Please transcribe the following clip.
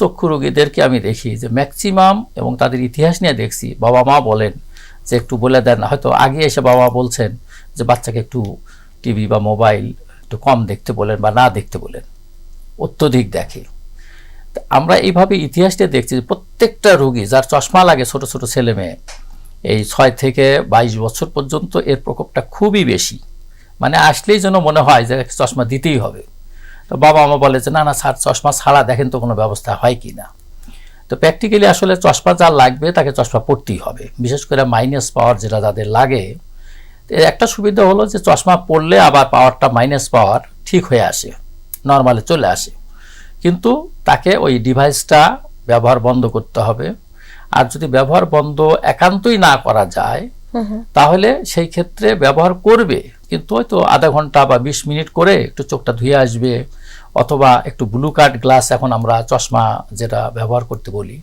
চক্ষু রোগীদেরকে আমি দেখি যে ম্যাক্সিমাম এবং তাদের ইতিহাস নিয়ে দেখছি। বাবা মা বলেন যে একটু বলে দেন, হয়তো আগে এসে বাবা বলছেন যে বাচ্চাকে একটু টিভি বা মোবাইল একটু কম দেখতে বলেন বা না দেখতে বলেন। অত্যধিক দেখে। আমরা এইভাবে ইতিহাসটা দেখছি যে প্রত্যেকটা রোগী যার চশমা লাগে ছোট ছোট ছেলে মেয়ে, এই ছয় থেকে বাইশ বছর পর্যন্ত এর প্রকোপটা খুবই বেশি। মানে আসলেই যেন মনে হয় যে চশমা দিতেই হবে। তো বাবা মা বলে যে না না স্যার চশমা ছাড়া দেখেন তো কোনো ব্যবস্থা হয় কি না? তো প্র্যাকটিক্যালি আসলে চশমা যা লাগবে তাকে চশমা পড়তেই হবে। বিশেষ করে মাইনাস পাওয়ার যেটা যাদের লাগে। একটা সুবিধা হলো যে চশমা পড়লে আবার পাওয়ারটা মাইনাস পাওয়ার ঠিক হয়ে আসে নর্মালে চলে আসে। কিন্তু তাকে ওই ডিভাইসটা ব্যবহার বন্ধ করতে হবে। আর যদি ব্যবহার বন্ধ একান্তই না করা যায় তাহলে সেই ক্ষেত্রে ব্যবহার করবে কিন্তু হয়তো আধা ঘণ্টা বা বিশ মিনিট করে একটু চোখটা ধুয়ে আসবে, অথবা একটু ব্লু কার্ড গ্লাস এখন আমরা চশমা যেটা ব্যবহার করতে বলি।